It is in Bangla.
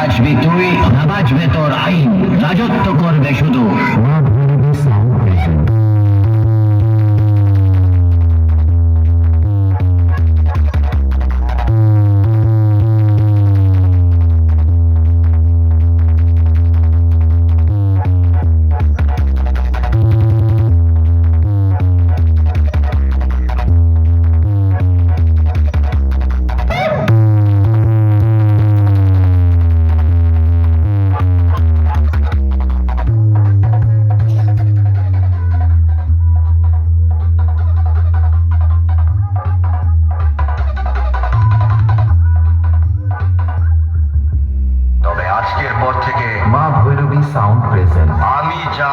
আসবি তুই ভাবাজবে তোর আইন। রাজত্ব করবে শুধু। আজকের পর থেকে মা ভৈরবী সাউন্ড প্রেজেন্ট আমি যা